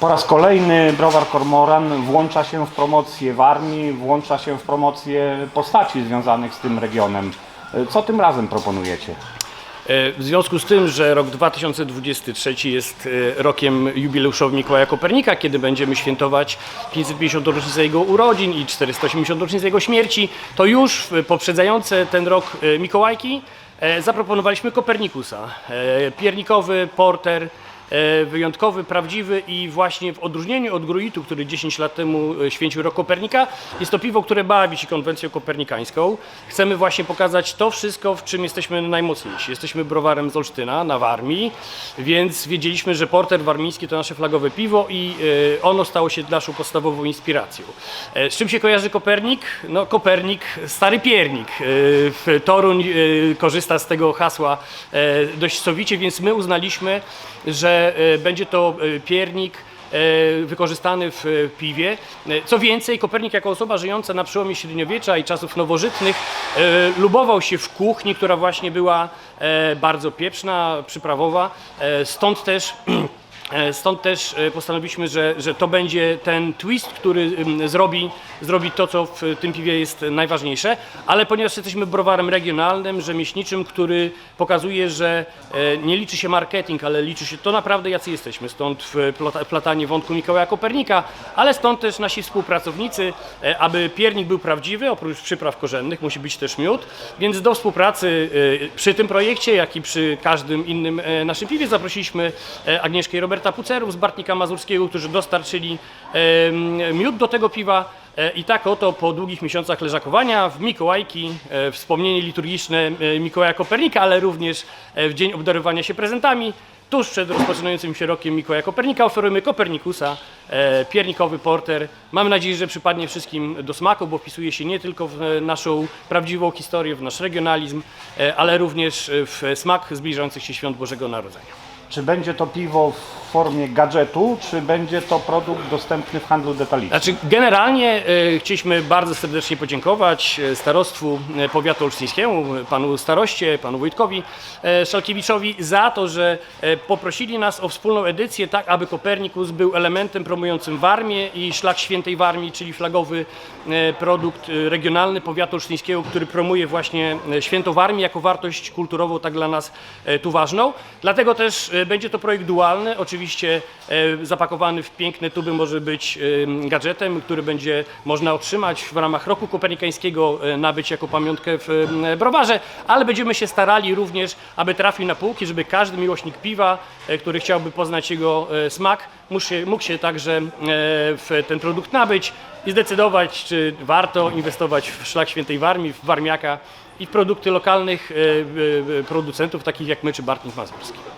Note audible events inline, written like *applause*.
Po raz kolejny browar Kormoran włącza się w promocję Warmii, włącza się w promocję postaci związanych z tym regionem. Co tym razem proponujecie? E, W związku z tym, że rok 2023 jest e, rokiem jubileuszowym Mikołaja Kopernika, kiedy będziemy świętować 550 rocznicę jego urodzin i 480 rocznicę jego śmierci, to już w poprzedzające ten rok e, Mikołajki e, zaproponowaliśmy Kopernikusa. E, Piernikowy porter, e, wyjątkowy, prawdziwy i właśnie w odróżnieniu od Gruitu, który 10 lat temu e, święcił rok Kopernika, jest to piwo, które bawi się konwencją kopernikańską. Chcemy właśnie pokazać to wszystko, w czym jesteśmy najmocniejsi. Jesteśmy browarem z Olsztyna, na Warmii, więc wiedzieliśmy, że porter warmiński to nasze flagowe piwo i e, ono stało się naszą podstawową inspiracją. E, Z czym się kojarzy Kopernik? No Kopernik, stary piernik. E, Toruń e, korzysta z tego hasła e, dość sowicie, więc my uznaliśmy, że e, będzie to e, piernik e, wykorzystany w piwie. Co więcej, Kopernik jako osoba żyjąca na przełomie średniowiecza i czasów nowożytnych lubował się w kuchni, która właśnie była bardzo pieprzna, przyprawowa. Stąd też *clears throat* Stąd też e, postanowiliśmy, że, że to będzie ten twist, który zrobi, zrobi to, co w tym piwie jest najważniejsze, ale ponieważ jesteśmy browarem regionalnym, rzemieślniczym, który pokazuje, że e, nie liczy się marketing, ale liczy się to naprawdę, jacy jesteśmy. Stąd w platanie wątku Mikołaja Kopernika, ale stąd też nasi współpracownicy, e, aby piernik był prawdziwy, oprócz przypraw korzennych musi być też miód, więc do współpracy e, przy tym projekcie, jak i przy każdym innym e, naszym piwie zaprosiliśmy e, Agnieszkę i Pucerów z Bartnika Mazurskiego, którzy dostarczyli miód do tego piwa. E, I tak oto po długich miesiącach leżakowania w Mikołajki, e, wspomnienie liturgiczne e, Mikołaja Kopernika, ale również w dzień obdarowania się prezentami, tuż przed rozpoczynającym się rokiem Mikołaja Kopernika oferujemy Kopernikusa, piernikowy porter. Mamy nadzieję, że przypadnie wszystkim do smaku, bo wpisuje się nie tylko w naszą prawdziwą historię, w nasz regionalizm, ale również w smak zbliżających się świąt Bożego Narodzenia. Czy będzie to piwo formie gadżetu, czy będzie to produkt dostępny w handlu detalicznym? Znaczy, generalnie e, chcieliśmy bardzo serdecznie podziękować e, starostwu e, powiatu olsztyńskiemu, panu staroście, panu Wojtkowi e, Szalkiewiczowi za to, że e, poprosili nas o wspólną edycję, tak aby Kopernikus był elementem promującym Warmię i Szlak Świętej Warmii, czyli flagowy e, produkt e, regionalny powiatu olsztyńskiego, który promuje właśnie Święto Warmii jako wartość kulturową, tak dla nas e, tu ważną. Dlatego też e, będzie to projekt dualny, oczywiście e, zapakowany w piękne tuby może być e, gadżetem, który będzie można otrzymać w ramach roku kopernikańskiego, e, nabyć jako pamiątkę w browarze, ale będziemy się starali również, aby trafił na półki, żeby każdy miłośnik piwa, który chciałby poznać jego smak, mógł się, mógł się także w ten produkt nabyć i zdecydować, czy warto inwestować w szlak świętej Warmii, w Warmiaka i w produkty lokalnych producentów, takich jak my czy Bartnik Mazurski.